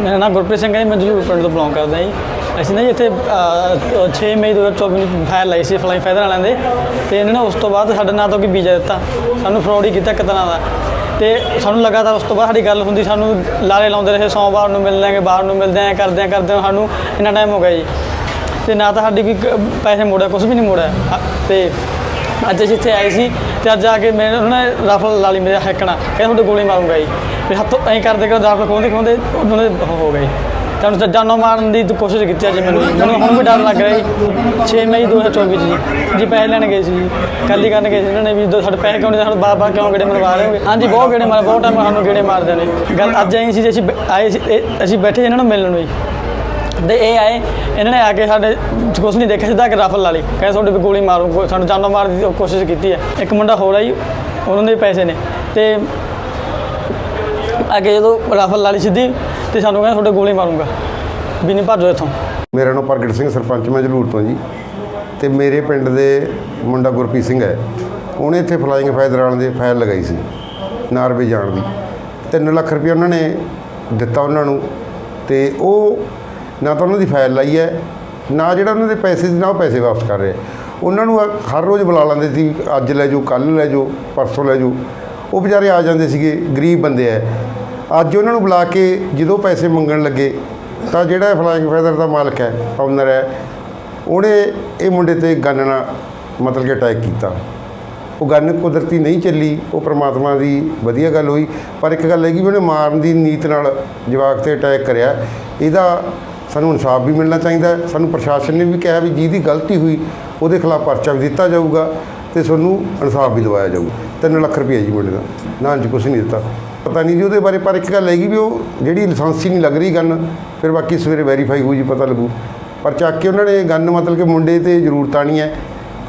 ਮੇਰਾ ਨਾਮ ਗੁਰਪ੍ਰੀਤ ਸਿੰਘ ਹੈ ਜੀ, ਮੈਂ ਜਲੂਰ ਪਿੰਡ ਤੋਂ ਬਿਲੋਂਗ ਕਰਦਾ ਜੀ। ਅਸੀਂ ਨਾ ਜੀ ਇੱਥੇ ਅ, 6 ਮਈ 2024 ਨੂੰ ਫਾਇਰ ਲਾਈ ਸੀ ਫਲਾਈ ਫਾਇਰ ਵਾਲਿਆਂ ਦੇ। ਤੇ ਇਹਨਾਂ ਨੇ ਉਸ ਤੋਂ ਬਾਅਦ ਸਾਡੇ ਨਾਂ ਤੋਂ ਕੀ ਵੀਜ਼ਾ ਦਿੱਤਾ। ਸਾਨੂੰ ਫਰੋਡ ਹੀ ਕੀਤਾ ਇੱਕ ਤਰ੍ਹਾਂ ਦਾ। ਤੇ ਸਾਨੂੰ ਲਗਾਤਾਰ ਉਸ ਤੋਂ ਬਾਅਦ ਸਾਡੀ ਗੱਲ ਹੁੰਦੀ ਸਾਨੂੰ ਲਾਰੇ ਲਾਉਂਦੇ ਰਹੇ ਸੋਮਵਾਰ ਨੂੰ ਮਿਲ ਲਾਂਗੇ ਬਾਹਰ ਨੂੰ ਮਿਲਦੇ ਆਂ ਕਰਦੇ ਆਂ ਕਰਦੇ ਆਂ ਸਾਨੂੰ ਇੰਨਾ ਟਾਈਮ ਹੋ ਗਿਆ ਜੀ। ਤੇ ਨਾ ਤਾਂ ਸਾਡੀ ਕੋਈ ਪੈਸੇ ਮੋੜਿਆ ਕੁਝ ਵੀ ਨਹੀਂ ਮੋੜਿਆ। ਅ- ਤੇ ਅੱਜ ਅਸੀਂ ਇੱਥੇ ਆਏ ਸੀ ਤੇ ਅੱਜ ਆ ਕੇ ਮੈਂ ਉਹਨਾਂ ਨੇ ਰਾਫਲ ਲਾ ਲਈ ਮੇਰੇ ਹੈਕਣਾ ਕਹਿੰਦੇ ਤੁਹਾਡੇ ਗੋਲੀ ਮਾਰੂੰਗਾ ਜੀ। ਫਿਰ ਹੱਥੋਂ ਐਂ ਕਰਦੇ ਕਰਦੇ ਰਾਫਲ ਖੋਹਦੇ ਖੋਹਦੇ ਉਹਨਾਂ ਦੇ ਹੋ ਗਏ। ਤੁਹਾਨੂੰ ਤਾਂ ਜਾਨੋਂ ਮਾਰਨ ਦੀ ਕੋਸ਼ਿਸ਼ ਕੀਤੀ ਅੱਜ ਮੈਨੂੰ। ਮੈਨੂੰ ਹੁਣ ਵੀ ਡਰ ਲੱਗ ਰਿਹਾ ਜੀ। 6 ਮਈ 2024 ਚ ਜੀ। ਜੀ ਪੈਸੇ ਲੈਣ ਗਏ ਸੀ ਜੀ। ਕੱਲ ਹੀ ਕਰਨ ਗਏ ਸੀ ਇਹਨਾਂ ਨੇ ਵੀ ਦੋ ਸਾਡੇ ਪੈਸੇ ਕਿਉਂ ਨਹੀਂ, ਸਾਡੇ ਬਾਰ ਬਾਰ ਕਿਉਂ ਗੇੜੇ ਮਰਵਾ ਰਹੇ ਹੋਗੇ ਹਾਂਜੀ, ਬਹੁਤ ਗੇੜੇ ਮਾਰ ਬਹੁਤ ਟਾਈਮ ਸਾਨੂੰ ਗੇੜੇ ਮਾਰਦੇ ਨੇ। ਗੱਲ ਅੱਜ ਆਈ ਸੀ ਜੇ, ਅਸੀਂ ਆਏ ਸੀ, ਇਹ- ਅਸੀਂ ਬੈਠੇ ਸੀ ਇਹਨਾਂ ਨੂੰ ਮਿਲਣ ਨੂੰ ਜੀ ਤੇ ਇਹ ਆਏ, ਇਹਨਾਂ ਨੇ ਆ ਕੇ ਸਾਡੇ ਕੁਛ ਨਹੀਂ ਦੇਖਿਆ, ਸਿੱਧਾ ਕਿ ਰਾਫਲ ਲਾ ਲਈ। ਕਹਿੰਦੇ ਤੁਹਾਡੇ ਵੀ ਗੋਲੀ ਮਾਰੂ ਕੋ- ਸਾਨੂੰ ਜਾਨੋਂ ਮਾਰਨ ਦੀ ਕੋਸ਼ਿਸ਼ ਕੀਤੀ ਹੈ। ਇੱਕ ਮੁੰਡਾ ਹੋਰ ਆਈ ਜੀ ਉਹਨਾਂ ਦੇ ਪੈਸੇ ਨੇ। ਤੇ ਅੱਗੇ ਜਦੋਂ ਰਾਫਲ ਲਾ ਲਈ ਸਿੱਧੀ, ਤੇ ਸਾਨੂੰ ਕਹਿੰਦੇ ਤੁਹਾਡੇ ਗੋਲੀ ਮਾਰੂੰਗਾ। ਵੀ ਨਹੀਂ ਭੱਜੋ ਇੱਥੋਂ। ਮੇਰਾ ਨਾਮ ਪ੍ਰਗਟ ਸਿੰਘ ਸਰਪੰਚ, ਮੈਂ ਜਲੂਰ ਤੋਂ ਜੀ। ਤੇ ਮੇਰੇ ਪਿੰਡ ਦੇ ਮੁੰਡਾ ਗੁਰਪ੍ਰੀਤ ਸਿੰਘ ਹੈ। ਉਹਨੇ ਇੱਥੇ ਫਲਾਈਂਗ ਫਾਇਦਰ ਵਾਲਿਆਂ ਦੇ ਫਾਈਲ ਲਗਾਈ ਸੀ, ਨਾਰਵੇ ਜਾਣ ਦੀ। 3 ਲੱਖ ਰੁਪਏ ਉਹਨਾਂ ਨੇ ਦਿੱਤਾ ਉਹਨਾਂ ਨੂੰ। ਤੇ ਉਹ ਨਾ ਤਾਂ ਉਹਨਾਂ ਦੀ ਫਾਈਲ ਲਾਈ ਹੈ, ਨਾ ਜਿਹੜਾ ਉਹਨਾਂ ਦੇ ਪੈਸੇ ਸੀ, ਨਾ ਉਹ ਪੈਸੇ ਵਾਪਸ ਕਰ ਰਿਹਾ। ਉਹਨਾਂ ਨੂੰ ਹਰ ਰੋਜ਼ ਬੁਲਾ ਲੈਂਦੇ ਸੀ, ਅੱਜ ਲੈ ਜਾਓ ਕੱਲ ਲੈ ਜਾਓ, ਪਰਸੋਂ ਲੈ ਜਾਓ। ਉਹ ਵਿਚਾਰੇ ਆ ਜਾਂਦੇ ਸੀਗੇ, ਗਰੀਬ ਬੰਦੇ ਐ। ਅੱਜ ਉਹਨਾਂ ਨੂੰ ਬੁਲਾ ਕੇ ਜਦੋਂ ਪੈਸੇ ਮੰਗਣ ਲੱਗੇ, ਤਾਂ ਜਿਹੜਾ ਫਲਾਇੰਗ ਫੈਦਰ ਦਾ ਮਾਲਕ ਹੈ ਓਨਰ ਹੈ ਉਹਨੇ ਇਹ ਮੁੰਡੇ ਤੇ ਗੰਨ ਨਾਲ ਮਤਲਬ ਕਿ ਅਟੈਕ ਕੀਤਾ। ਉਹ ਗੰਨ ਕੁਦਰਤੀ ਨਹੀਂ ਚੱਲੀ, ਉਹ ਪ੍ਰਮਾਤਮਾ ਦੀ ਵਧੀਆ ਗੱਲ ਹੋਈ। ਪਰ ਇੱਕ ਗੱਲ ਹੈਗੀ ਵੀ ਉਹਨੇ ਮਾਰਨ ਦੀ ਨੀਤ ਨਾਲ ਜਵਾਕ ਤੇ ਅਟੈਕ ਕਰਿਆ। ਇਹਦਾ ਸਾਨੂੰ ਇਨਸਾਫ ਵੀ ਮਿਲਣਾ ਚਾਹੀਦਾ ਸਾਨੂੰ ਪ੍ਰਸ਼ਾਸਨ ਨੇ ਵੀ ਕਿਹਾ ਵੀ ਜਿਹਦੀ ਗਲਤੀ ਹੋਈ, ਉਹਦੇ ਖਿਲਾਫ ਪਰਚਾ ਵੀ ਦਿੱਤਾ ਜਾਊਗਾ ਤੇ ਤੁਹਾਨੂੰ ਇਨਸਾਫ ਵੀ ਦਿਵਾਇਆ ਜਾਊਗਾ। 3 ਲੱਖ ਰੁਪਏ ਜੀ ਮੁੰਡੇ ਦਾ। ਨਾ ਜੀ ਕੁਝ ਨਹੀਂ ਦਿੱਤਾ। ਪਤਾ ਨਹੀਂ ਜੀ ਉਹਦੇ ਬਾਰੇ, ਪਰ ਇੱਕ ਗੱਲ ਹੈਗੀ ਵੀ ਉਹ ਜਿਹੜੀ ਲਾਇਸੈਂਸ ਨਹੀਂ ਲੱਗ ਰਹੀ ਗੰਨ, ਫਿਰ ਬਾਕੀ ਸਵੇਰੇ ਵੈਰੀਫਾਈ ਹੋਊ ਜੀ, ਪਤਾ ਲੱਗੂ। ਪਰ ਚੱਕ ਕੇ ਉਹਨਾਂ ਨੇ ਗੰਨ ਮਤਲਬ ਕਿ ਮੁੰਡੇ ਤੇ ਜ਼ਰੂਰਤਾਂ ਨਹੀਂ ਹੈ।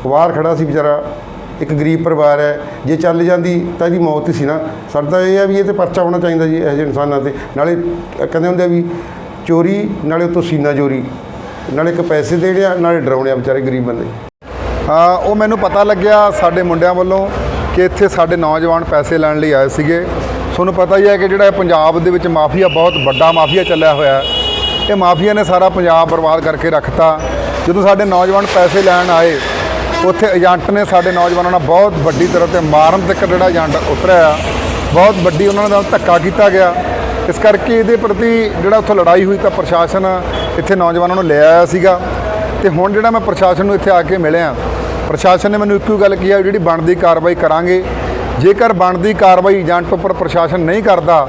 ਬਾਹਰ ਖੜਾ ਸੀ ਵਿਚਾਰਾ, ਇੱਕ ਗਰੀਬ ਪਰਿਵਾਰ ਹੈ। ਜੇ ਚੱਲ ਜਾਂਦੀ ਤਾਂ ਇਹਦੀ ਮੌਤ ਹੀ ਸੀ ਨਾ। ਸਾਡਾ ਇਹ ਹੈ ਵੀ ਇਹ ਤੇ ਪਰਚਾ ਹੋਣਾ ਚਾਹੀਦਾ ਜੀ, ਇਹੋ ਜਿਹੇ ਇਨਸਾਨਾਂ ਤੇ। ਨਾਲੇ ਕਹਿੰਦੇ ਹੁੰਦੇ ਆ ਵੀ ਚੋਰੀ, ਨਾਲੇ ਉਤੋਂ ਸੀਨਾ ਚੋਰੀ। ਨਾਲੇ ਇੱਕ ਪੈਸੇ ਦੇਣੇ ਆ ਨਾਲੇ ਡਰਾਉਣੇ ਆ ਵਿਚਾਰੇ ਗਰੀਬ ਬੰਦੇ। ਹਾਂ, ਉਹ ਮੈਨੂੰ ਪਤਾ ਲੱਗਿਆ ਸਾਡੇ ਮੁੰਡਿਆਂ ਵੱਲੋਂ ਕਿ ਇੱਥੇ ਸਾਡੇ ਨੌਜਵਾਨ ਪੈਸੇ ਲੈਣ ਲਈ ਆਏ ਸੀਗੇ। ਤੁਹਾਨੂੰ ਪਤਾ ਹੀ ਹੈ ਕਿ ਜਿਹੜਾ ਪੰਜਾਬ ਦੇ ਵਿੱਚ ਮਾਫੀਆ, ਬਹੁਤ ਵੱਡਾ ਮਾਫੀਆ ਚੱਲਿਆ ਹੋਇਆ ਹੈ। ਇਹ ਮਾਫੀਆ ਨੇ ਸਾਰਾ ਪੰਜਾਬ ਬਰਬਾਦ ਕਰਕੇ ਰੱਖਤਾ। ਜਦੋਂ ਸਾਡੇ ਨੌਜਵਾਨ ਪੈਸੇ ਲੈਣ ਆਏ, ਉੱਥੇ ਏਜੰਟ ਨੇ ਸਾਡੇ ਨੌਜਵਾਨਾਂ ਨਾਲ ਬਹੁਤ ਵੱਡੀ ਤਰ੍ਹਾਂ ਤੇ ਮਾਰਨ ਤੱਕ ਜਿਹੜਾ ਏਜੰਟ ਉਤਰਿਆ, ਬਹੁਤ ਵੱਡੀ ਉਹਨਾਂ ਨਾਲ ਧੱਕਾ ਕੀਤਾ ਗਿਆ। ਇਸ ਕਰਕੇ ਇਹਦੇ ਪ੍ਰਤੀ ਜਿਹੜਾ ਉੱਥੇ ਲੜਾਈ ਹੋਈ ਤਾਂ ਪ੍ਰਸ਼ਾਸਨ ਇੱਥੇ ਨੌਜਵਾਨਾਂ ਨੂੰ ਲੈ ਆਇਆ ਸੀਗਾ। ਤੇ ਹੁਣ ਜਿਹੜਾ ਮੈਂ ਪ੍ਰਸ਼ਾਸਨ ਨੂੰ ਇੱਥੇ ਆ ਕੇ ਮਿਲਿਆ, ਪ੍ਰਸ਼ਾਸਨ ਨੇ ਮੈਨੂੰ ਇੱਕੋ ਹੀ ਗੱਲ ਕੀਤੀ ਹੈ ਜਿਹੜੀ ਬਣਦੀ ਕਾਰਵਾਈ ਕਰਾਂਗੇ। ਜੇਕਰ ਬਣਦੀ ਕਾਰਵਾਈ ਏਜੰਟ ਉੱਪਰ ਪ੍ਰਸ਼ਾਸਨ ਨਹੀਂ ਕਰਦਾ,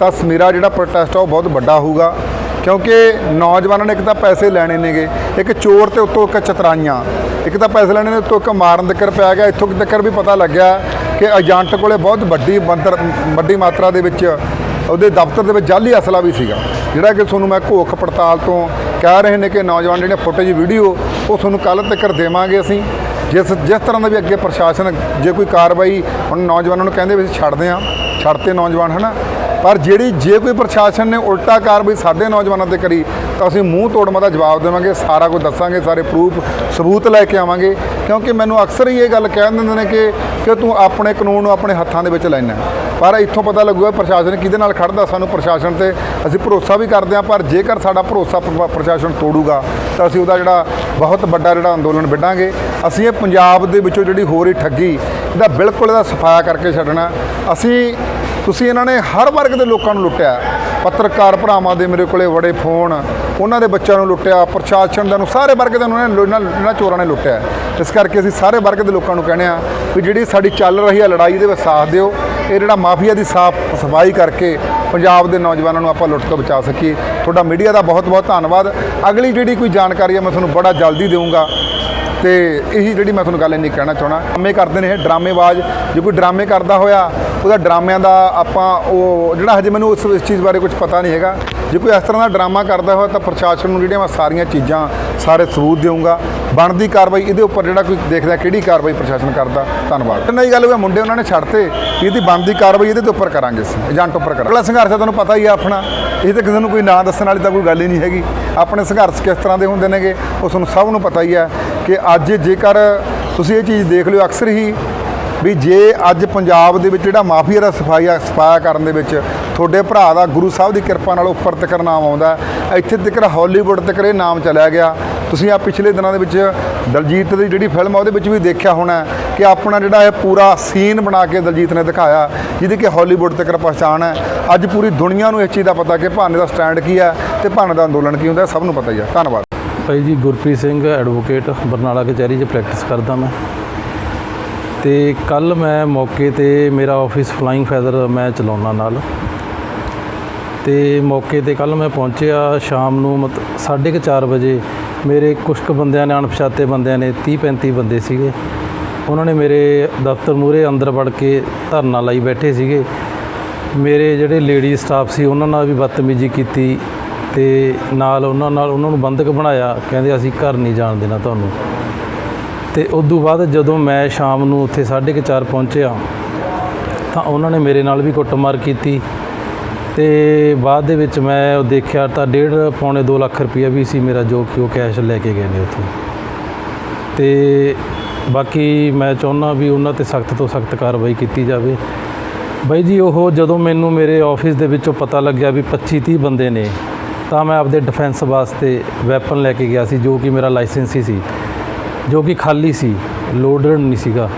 ਤਾਂ ਮੇਰਾ ਜਿਹੜਾ ਪ੍ਰੋਟੈਸਟ ਆ ਉਹ ਬਹੁਤ ਵੱਡਾ ਹੋਊਗਾ। ਕਿਉਂਕਿ ਨੌਜਵਾਨਾਂ ਨੇ ਇੱਕ ਤਾਂ ਪੈਸੇ ਲੈਣੇ ਨੇਗੇ, ਇੱਕ ਚੋਰ ਤੇ ਉੱਤੋਂ ਇੱਕ ਚਤਰਾਈਆਂ। ਇੱਕ ਤਾਂ ਪੈਸੇ ਲੈਣੇ ਨੇ, ਉੱਤੋਂ ਇੱਕ ਮਾਰਨ ਤੱਕਰ ਪਿਆ ਗਿਆ। ਇੱਥੋਂ ਤੱਕਰ ਵੀ ਪਤਾ ਲੱਗਿਆ ਕਿ ਏਜੰਟ ਕੋਲੇ ਬਹੁਤ ਵੱਡੀ ਬੰਦਰ, ਵੱਡੀ ਮਾਤਰਾ ਦੇ ਵਿੱਚ ਉਹਦੇ ਦਫ਼ਤਰ ਦੇ ਵਿੱਚ ਜਾਲੀ ਅਸਲਾ ਵੀ ਸੀਗਾ। ਜਿਹੜਾ ਕਿ ਤੁਹਾਨੂੰ ਮੈਂ ਘੋਖ ਪੜਤਾਲ ਤੋਂ ਕਹਿ ਰਹੇ ਨੇ ਕਿ ਨੌਜਵਾਨ ਜਿਹੜੇ ਫੁਟੇਜ, ਵੀਡੀਓ, ਉਹ ਤੁਹਾਨੂੰ ਕੱਲ੍ਹ ਤੱਕ ਦੇਵਾਂਗੇ ਅਸੀਂ। ਜਿਸ ਜਿਸ ਤਰ੍ਹਾਂ ਦਾ ਵੀ ਅੱਗੇ ਪ੍ਰਸ਼ਾਸਨ ਜੇ ਕੋਈ ਕਾਰਵਾਈ ਹੁਣ ਨੌਜਵਾਨਾਂ ਨੂੰ ਕਹਿੰਦੇ ਵੀ ਅਸੀਂ ਛੱਡਦੇ ਹਾਂ, ਛੱਡਤੇ ਨੌਜਵਾਨ, ਹਨਾ? ਪਰ ਜਿਹੜੀ, ਜੇ ਕੋਈ ਪ੍ਰਸ਼ਾਸਨ ਨੇ ਉਲਟਾ ਕਾਰਵਾਈ ਸਾਡੇ ਨੌਜਵਾਨਾਂ ਤੇ ਕਰੀ, ਤਾਂ ਅਸੀਂ ਮੂੰਹ ਤੋੜਮਾ ਦਾ ਜਵਾਬ ਦੇਵਾਂਗੇ, ਸਾਰਾ ਕੁਝ ਦੱਸਾਂਗੇ, ਸਾਰੇ ਪ੍ਰੂਫ, ਸਬੂਤ ਲੈ ਕੇ ਆਵਾਂਗੇ। ਕਿਉਂਕਿ ਮੈਨੂੰ ਅਕਸਰ ਹੀ ਇਹ ਗੱਲ ਕਹਿ ਦਿੰਦੇ ਨੇ ਕਿ ਕਿ ਤੂੰ ਆਪਣੇ ਕਾਨੂੰਨ ਨੂੰ ਆਪਣੇ ਹੱਥਾਂ ਦੇ ਵਿੱਚ ਲੈਣਾ ਪਰ ਇੱਥੋਂ ਪਤਾ ਲੱਗੂਗਾ ਪ੍ਰਸ਼ਾਸਨ ਕਿਹਦੇ ਨਾਲ ਖੜਦਾ, ਸਾਨੂੰ ਪ੍ਰਸ਼ਾਸਨ ਤੇ ਅਸੀਂ ਭਰੋਸਾ ਵੀ ਕਰਦੇ ਹਾਂ, ਪਰ ਜੇਕਰ ਸਾਡਾ ਭਰੋਸਾ ਪ੍ਰਸ਼ਾਸਨ ਤੋੜੂਗਾ, ਤਾਂ ਅਸੀਂ ਉਹਦਾ ਜਿਹੜਾ ਬਹੁਤ ਵੱਡਾ ਜਿਹੜਾ ਅੰਦੋਲਨ ਵਿੱਢਾਂਗੇ। ਅਸੀਂ ਇਹ ਪੰਜਾਬ ਦੇ ਵਿੱਚੋਂ ਜਿਹੜੀ ਹੋ ਰਹੀ ਠੱਗੀ, ਇਹਦਾ ਬਿਲਕੁਲ ਇਹਦਾ ਸਫਾਇਆ ਕਰਕੇ ਛੱਡਣਾ। ਅਸੀਂ, ਤੁਸੀਂ ਇਹਨਾਂ ਨੇ ਹਰ ਵਰਗ ਦੇ ਲੋਕਾਂ ਨੂੰ ਲੁੱਟਿਆ। ਪੱਤਰਕਾਰ ਭਰਾਵਾਂ ਦੇ ਮੇਰੇ ਕੋਲੇ ਬੜੇ ਫੋਨ, ਉਹਨਾਂ ਦੇ ਬੱਚਿਆਂ ਨੂੰ ਲੁੱਟਿਆ, ਪ੍ਰਸ਼ਾਸਨ ਦਾ ਨੂੰ, ਸਾਰੇ ਵਰਗ ਦੇ ਨੂੰ ਇਹਨਾਂ ਇਹਨਾਂ ਚੋਰਾਂ ਨੇ ਲੁੱਟਿਆ। ਇਸ ਕਰਕੇ ਅਸੀਂ ਸਾਰੇ ਵਰਗ ਦੇ ਲੋਕਾਂ ਨੂੰ ਕਹਿੰਦੇ ਆ ਵੀ ਜਿਹੜੀ ਸਾਡੀ ਚੱਲ ਰਹੀ ਹੈ ਲੜਾਈ ਦੇ ਵਿੱਚ ਸਾਥ ਦਿਓ। ਇਹ ਜਿਹੜਾ ਮਾਫੀਆ ਦੀ ਸਾਫ਼ ਸਫ਼ਾਈ ਕਰਕੇ ਪੰਜਾਬ ਦੇ ਨੌਜਵਾਨਾਂ ਨੂੰ ਆਪਾਂ ਲੁੱਟ ਤੋਂ ਬਚਾ ਸਕੀਏ। ਤੁਹਾਡਾ ਮੀਡੀਆ ਦਾ ਬਹੁਤ ਬਹੁਤ ਧੰਨਵਾਦ। ਅਗਲੀ ਜਿਹੜੀ ਕੋਈ ਜਾਣਕਾਰੀ ਹੈ, ਮੈਂ ਤੁਹਾਨੂੰ ਬੜਾ ਜਲਦੀ ਦੇਵਾਂਗਾ। ਤੇ ਇਹੀ ਜਿਹੜੀ ਮੈਂ ਤੁਹਾਨੂੰ ਗੱਲ ਇੰਨੀ ਕਹਿਣਾ ਚਾਹਣਾ ਡਰਾਮੇ ਕਰਦੇ ਨੇ ਇਹ ਡਰਾਮੇਬਾਜ਼। ਜੇ ਕੋਈ ਡਰਾਮੇ ਕਰਦਾ ਹੋਇਆ, ਉਹਦਾ ਡਰਾਮਿਆਂ ਦਾ ਆਪਾਂ ਉਹ ਜਿਹੜਾ ਹਜੇ ਮੈਨੂੰ ਉਸ ਇਸ ਚੀਜ਼ ਬਾਰੇ ਕੁਝ ਪਤਾ ਨਹੀਂ ਹੈਗਾ। ਜੇ ਕੋਈ ਇਸ ਤਰ੍ਹਾਂ ਦਾ ਡਰਾਮਾ ਕਰਦਾ ਹੋਇਆ, ਤਾਂ ਪ੍ਰਸ਼ਾਸਨ ਨੂੰ ਜਿਹੜੀਆਂ ਮੈਂ ਸਾਰੀਆਂ ਚੀਜ਼ਾਂ, ਸਾਰੇ ਸਬੂਤ ਦੇਵਾਂਗਾ। ਬਣਦੀ ਕਾਰਵਾਈ, ਇਹਦੇ ਉੱਪਰ ਜਿਹੜਾ ਕੋਈ ਦੇਖਦਾ ਕਿਹੜੀ ਕਾਰਵਾਈ ਪ੍ਰਸ਼ਾਸਨ ਕਰਦਾ, ਧੰਨਵਾਦ। ਨਹੀਂ ਗੱਲ ਹੋਇਆ ਮੁੰਡੇ ਉਹਨਾਂ ਨੇ ਛੱਡਤੇ, ਇਹਦੀ ਬਣਦੀ ਕਾਰਵਾਈ ਇਹਦੇ ਤੇ ਉੱਪਰ ਕਰਾਂਗੇ ਅਸੀਂ, ਏਜੰਟ ਉੱਪਰ ਕਰਾਂਗੇ। ਅਗਲਾ ਸੰਘਰਸ਼ ਤੁਹਾਨੂੰ ਪਤਾ ਹੀ ਆ ਆਪਣਾ, ਇਹ ਤਾਂ ਕਿਸੇ ਨੂੰ ਕੋਈ ਨਾਂ ਦੱਸਣ ਵਾਲੀ ਤਾਂ ਕੋਈ ਗੱਲ ਹੀ ਨਹੀਂ ਹੈਗੀ। ਆਪਣੇ ਸੰਘਰਸ਼ ਕਿਸ ਤਰ੍ਹਾਂ ਦੇ ਹੁੰਦੇ ਨੇਗੇ, ਉਹ ਤੁਹਾਨੂੰ ਸਭ ਨੂੰ ਪਤਾ ਹੀ ਹੈ ਕਿ ਅੱਜ ਜੇਕਰ ਤੁਸੀਂ ਇਹ ਚੀਜ਼ ਦੇਖ ਲਿਓ, ਅਕਸਰ ਹੀ ਵੀ ਜੇ ਅੱਜ ਪੰਜਾਬ ਦੇ ਵਿੱਚ ਜਿਹੜਾ ਮਾਫੀਆ ਦਾ ਸਫਾਇਆ ਸਫਾਇਆ ਕਰਨ ਦੇ ਵਿੱਚ ਤੁਹਾਡੇ ਭਰਾ ਦਾ ਗੁਰੂ ਸਾਹਿਬ ਦੀ ਕਿਰਪਾ ਨਾਲ ਉੱਪਰ ਤੱਕ ਨਾਮ ਆਉਂਦਾ ਇੱਥੇ ਤੱਕ ਹਾਲੀਵੁੱਡ ਤੱਕ ਇਹ ਨਾਮ ਚਲਿਆ ਗਿਆ। ਤੁਸੀਂ ਆ ਪਿਛਲੇ ਦਿਨਾਂ ਦੇ ਵਿੱਚ ਦਲਜੀਤ ਦੀ ਜਿਹੜੀ ਫਿਲਮ ਆ, ਉਹਦੇ ਵਿੱਚ ਵੀ ਦੇਖਿਆ ਹੋਣਾ ਕਿ ਆਪਣਾ ਜਿਹੜਾ ਇਹ ਪੂਰਾ ਸੀਨ ਬਣਾ ਕੇ ਦਲਜੀਤ ਨੇ ਦਿਖਾਇਆ, ਜਿਹਦੀ ਕਿ ਹਾਲੀਵੁੱਡ ਤੱਕ ਪਛਾਣ ਹੈ। ਅੱਜ ਪੂਰੀ ਦੁਨੀਆ ਨੂੰ ਇਸ ਚੀਜ਼ ਦਾ ਪਤਾ ਕਿ ਭਾਨੇ ਦਾ ਸਟੈਂਡ ਕੀ ਹੈ ਤੇ ਭਾਨੇ ਦਾ ਅੰਦੋਲਨ ਕੀ ਹੁੰਦਾ ਸਭ ਨੂੰ ਪਤਾ ਹੀ ਹੈ। ਧੰਨਵਾਦ। ਭਾਈ ਜੀ, ਗੁਰਪ੍ਰੀਤ ਸਿੰਘ ਐਡਵੋਕੇਟ ਬਰਨਾਲਾ ਕਚਹਿਰੀ 'ਚ ਪ੍ਰੈਕਟਿਸ ਕਰਦਾ ਮੈਂ। ਤੇ ਕੱਲ ਮੈਂ ਮੌਕੇ ਤੇ ਮੇਰਾ ਆਫਿਸ ਫਲਾਈਂਗ ਫੈਦਰ ਮੈਂ ਚਲਾਉਣਾ ਨਾਲ। ਤੇ ਮੌਕੇ ਤੇ ਕੱਲ ਮੈਂ ਪਹੁੰਚਿਆ, ਸ਼ਾਮ ਨੂੰ ਮਤ 4:30 ਵਜੇ ਮੇਰੇ ਕੁਛ ਕੁ ਬੰਦਿਆਂ ਨੇ, ਅਣਪਛਾਤੇ ਬੰਦਿਆਂ ਨੇ 30 35 ਬੰਦੇ ਸੀਗੇ। ਉਹਨਾਂ ਨੇ ਮੇਰੇ ਦਫ਼ਤਰ ਮੂਹਰੇ ਅੰਦਰ ਵੜ ਕੇ ਧਰਨਾ ਲਾਈ ਬੈਠੇ ਸੀਗੇ। ਮੇਰੇ ਜਿਹੜੇ ਲੇਡੀ ਸਟਾਫ ਸੀ, ਉਹਨਾਂ ਨਾਲ ਵੀ ਬਦਤਮੀਜ਼ੀ ਕੀਤੀ ਤੇ ਨਾਲ ਉਹਨਾਂ ਨਾਲ ਉਹਨਾਂ ਨੂੰ ਬੰਦਕ ਬਣਾਇਆ, ਕਹਿੰਦੇ ਅਸੀਂ ਘਰ ਨਹੀਂ ਜਾਣ ਦੇਣਾ ਤੁਹਾਨੂੰ। ਤੇ ਉਸ ਤੋਂ ਬਾਅਦ ਜਦੋਂ ਮੈਂ ਸ਼ਾਮ ਨੂੰ ਉੱਥੇ 4:30 ਪਹੁੰਚਿਆ, ਤਾਂ ਉਹਨਾਂ ਨੇ ਮੇਰੇ ਨਾਲ ਵੀ ਕੁੱਟਮਾਰ ਕੀਤੀ। ਤੇ ਬਾਅਦ ਦੇ ਵਿੱਚ ਮੈਂ ਉਹ ਦੇਖਿਆ ਤਾਂ ਡੇਢ ਪੌਣੇ 2 ਲੱਖ ਰੁਪਈਆ ਵੀ ਸੀ ਮੇਰਾ ਜੋ ਕਿ ਉਹ ਕੈਸ਼ ਲੈ ਕੇ ਗਏ ਨੇ ਉੱਥੋਂ। ਤੇ ਬਾਕੀ ਮੈਂ ਚਾਹੁੰਦਾ ਵੀ ਉਹਨਾਂ ਤੇ ਸਖਤ ਤੋਂ ਸਖਤ ਕਾਰਵਾਈ ਕੀਤੀ ਜਾਵੇ। ਬਾਈ ਜੀ, ਉਹ ਜਦੋਂ ਮੈਨੂੰ ਮੇਰੇ ਆਫਿਸ ਦੇ ਵਿੱਚੋਂ ਪਤਾ ਲੱਗਿਆ ਵੀ 25 30 ਬੰਦੇ ਨੇ, ਤਾਂ ਮੈਂ ਆਪਦੇ ਡਿਫੈਂਸ ਵਾਸਤੇ ਵੈਪਨ ਲੈ ਕੇ ਗਿਆ ਸੀ, ਜੋ ਕਿ ਮੇਰਾ ਲਾਇਸੈਂਸ ਹੀ ਸੀ। ਜੋ ਕਿ ਖਾਲੀ ਸੀ ਲੋਡਡ ਨਹੀਂ ਸੀਗਾ।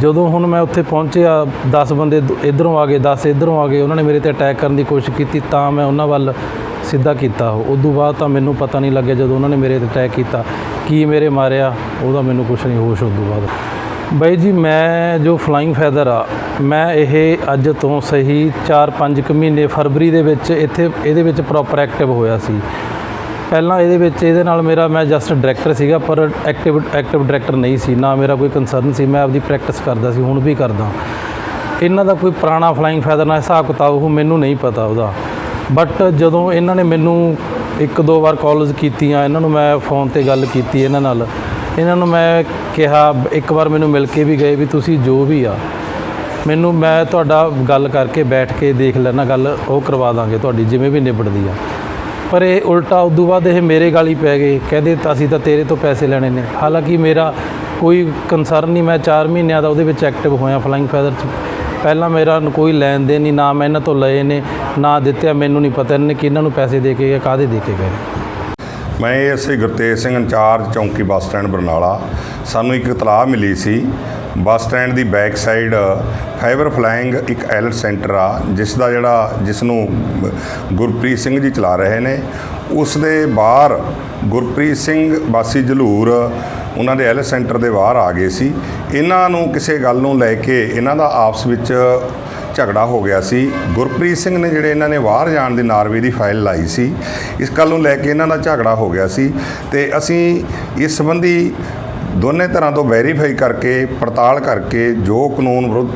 ਜਦੋਂ ਹੁਣ ਮੈਂ ਉੱਥੇ ਪਹੁੰਚਿਆ 10 ਬੰਦੇ ਦ- ਇੱਧਰੋਂ ਆ ਗਏ 10 ਇੱਧਰੋਂ ਆ ਗਏ, ਉਹਨਾਂ ਨੇ ਮੇਰੇ ਤੇ ਅਟੈਕ ਕਰਨ ਦੀ ਕੋਸ਼ਿਸ਼ ਕੀਤੀ, ਤਾਂ ਮੈਂ ਉਹਨਾਂ ਵੱਲ ਸਿੱਧਾ ਕੀਤਾ। ਉਹ ਤੋਂ ਬਾਅਦ ਤਾਂ ਮੈਨੂੰ ਪਤਾ ਨਹੀਂ ਲੱਗਿਆ ਜਦੋਂ ਉਹਨਾਂ ਨੇ ਮੇਰੇ ਤੇ ਅਟੈਕ ਕੀਤਾ, ਕੀ ਮੇਰੇ ਮਾਰਿਆ, ਉਹਦਾ ਮੈਨੂੰ ਕੁਝ ਨਹੀਂ ਹੋਸ਼ ਉਦੋਂ ਬਾਅਦ। ਬਾਈ ਜੀ, ਮੈਂ ਜੋ ਫਲਾਈਂਗ ਫੈਦਰ ਆ, ਮੈਂ ਇਹ ਅੱਜ ਤੋਂ ਸਹੀ 4-5 ਕੁ ਮਹੀਨੇ ਫਰਵਰੀ ਦੇ ਵਿੱਚ ਇੱਥੇ, ਇਹਦੇ ਵਿੱਚ ਪ੍ਰੋਪਰ ਐਕਟਿਵ ਹੋਇਆ ਸੀ। ਪਹਿਲਾਂ ਇਹਦੇ ਵਿੱਚ, ਇਹਦੇ ਨਾਲ ਮੇਰਾ, ਮੈਂ ਜਸਟ ਡਾਇਰੈਕਟਰ ਸੀਗਾ, ਪਰ ਐਕਟਿਵ ਐਕਟਿਵ ਡਾਇਰੈਕਟਰ ਨਹੀਂ ਸੀ। ਨਾ ਮੇਰਾ ਕੋਈ ਕੰਸਰਨ ਸੀ, ਮੈਂ ਆਪਦੀ ਪ੍ਰੈਕਟਿਸ ਕਰਦਾ ਸੀ, ਹੁਣ ਵੀ ਕਰਦਾ। ਇਹਨਾਂ ਦਾ ਕੋਈ ਪੁਰਾਣਾ ਫਲਾਈਂਗ ਫੈਦਰ ਨਾਲ ਹਿਸਾਬ ਕਿਤਾਬ ਉਹ ਮੈਨੂੰ ਨਹੀਂ ਪਤਾ ਉਹਦਾ। ਬਟ ਜਦੋਂ ਇਹਨਾਂ ਨੇ ਮੈਨੂੰ ਇੱਕ ਦੋ ਵਾਰ ਕਾਲਸ ਕੀਤੀਆਂ, ਇਹਨਾਂ ਨੂੰ ਮੈਂ ਫੋਨ ਤੇ ਗੱਲ ਕੀਤੀ ਇਹਨਾਂ ਨਾਲ। ਇਹਨਾਂ ਨੂੰ ਮੈਂ ਕਿਹਾ, ਇੱਕ ਵਾਰ ਮੈਨੂੰ ਮਿਲ ਕੇ ਵੀ ਗਏ ਵੀ ਤੁਸੀਂ ਜੋ ਵੀ ਆ। ਮੈਨੂੰ, ਮੈਂ ਤੁਹਾਡਾ ਗੱਲ ਕਰਕੇ ਬੈਠ ਕੇ ਦੇਖ ਲੈਣਾ ਗੱਲ ਉਹ ਕਰਵਾ ਦਾਂਗੇ ਤੁਹਾਡੀ, ਜਿਵੇਂ ਵੀ ਨਿਬੜਦੀ ਆ। ਪਰ ਇਹ ਉਲਟਾ ਉਦੋਂ ਬਾਅਦ ਇਹ ਮੇਰੇ ਗਾਲੀ ਪੈ ਗਏ। ਕਹਿੰਦੇ, ਅਸੀਂ ਤਾਂ ਤੇਰੇ ਤੋਂ ਪੈਸੇ ਲੈਣੇ ਨੇ। ਹਾਲਾਂਕਿ ਮੇਰਾ ਕੋਈ ਕੰਸਰਨ ਨਹੀਂ, ਮੈਂ 4 ਮਹੀਨਿਆਂ ਦਾ ਉਹਦੇ ਵਿੱਚ ਐਕਟਿਵ ਹੋਇਆ ਫਲਾਈਂਗ ਫੈਦਰ 'ਚ। ਪਹਿਲਾਂ ਮੇਰਾ ਕੋਈ ਲੈਣ ਦੇਣ ਨਹੀਂ, ਨਾ ਮੈਂ ਇਹਨਾਂ ਤੋਂ ਲਏ ਨੇ, ਨਾ ਦਿੱਤੇ, ਮੈਨੂੰ ਨਹੀਂ ਪਤਾ ਇਹਨਾਂ ਨੇ ਕਿਹਨਾਂ ਨੂੰ ਪੈਸੇ ਦੇ ਕੇ ਗਏ, ਕਾਹਦੇ ਦੇ ਕੇ ਗਏ ਮੈਂ ਐਸਏ ਗੁਰਤੇਜ ਸਿੰਘ ਇੰਚਾਰਜ ਚੌਂਕੀ ਬੱਸ ਸਟੈਂਡ ਬਰਨਾਲਾ। ਸਾਨੂੰ ਇੱਕ ਇਤਲਾਹ ਮਿਲੀ ਸੀ ਬੱਸ ਸਟੈਂਡ ਦੀ ਬੈਕ ਸਾਈਡ ਫਾਈਬਰ ਫਲਾਈਂਗ ਇੱਕ ਐਲਟ ਸੈਂਟਰ ਆ ਜਿਸ ਦਾ ਜਿਹੜਾ ਜਿਸ ਨੂੰ ਗੁਰਪ੍ਰੀਤ ਸਿੰਘ ਜੀ ਚਲਾ ਰਹੇ ਨੇ। ਉਸ ਦੇ ਬਾਹਰ ਗੁਰਪ੍ਰੀਤ ਸਿੰਘ ਬਾਸੀ ਜਲੂਰ, ਉਹਨਾਂ ਦੇ ਐਲਟ ਸੈਂਟਰ ਦੇ ਬਾਹਰ ਆ ਗਏ ਸੀ। ਇਹਨਾਂ ਨੂੰ ਕਿਸੇ ਗੱਲ ਨੂੰ ਲੈ ਕੇ ਇਹਨਾਂ ਦਾ ਆਪਸ ਵਿੱਚ ਝਗੜਾ ਹੋ ਗਿਆ ਸੀ। ਗੁਰਪ੍ਰੀਤ ਸਿੰਘ ਨੇ ਜਿਹੜੇ ਇਹਨਾਂ ਨੇ ਬਾਹਰ ਜਾਣ ਦੀ ਨਾਰਵੇ ਦੀ ਫਾਈਲ ਲਾਈ ਸੀ, ਇਸ ਗੱਲ ਨੂੰ ਲੈ ਕੇ ਇਹਨਾਂ ਦਾ ਝਗੜਾ ਹੋ ਗਿਆ ਸੀ। ਤੇ ਅਸੀਂ ਇਸ ਸੰਬੰਧੀ ਦੋਨੇ ਤਰ੍ਹਾਂ ਤੋਂ ਵੈਰੀਫਾਈ ਕਰਕੇ, ਪੜਤਾਲ ਕਰਕੇ, ਜੋ ਕਾਨੂੰਨ ਵਿਰੁੱਧ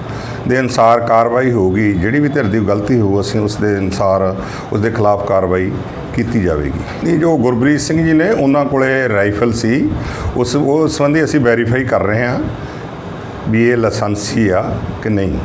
ਦੇ ਅਨਸਾਰ ਕਾਰਵਾਈ ਹੋਊਗੀ, ਜਿਹੜੀ ਵੀ ਧਿਰ ਦੀ ਗਲਤੀ ਹੋਊ, ਅਸੀਂ ਉਸ ਦੇ ਅਨਸਾਰ ਉਸ ਦੇ ਖਿਲਾਫ ਕਾਰਵਾਈ ਕੀਤੀ ਜਾਵੇਗੀ। ਇਹ ਜੋ ਗੁਰਪ੍ਰੀਤ ਸਿੰਘ ਜੀ ਨੇ, ਉਹਨਾਂ ਕੋਲੇ ਰਾਈਫਲ ਸੀ। ਉਸ, ਉਹ ਸੰਬੰਧੀ ਅਸੀਂ ਵੈਰੀਫਾਈ ਕਰ ਰਹੇ ਹਾਂ ਵੀ ਇਹ ਲਾਇਸੈਂਸੀ ਆ ਕਿ ਨਹੀਂ।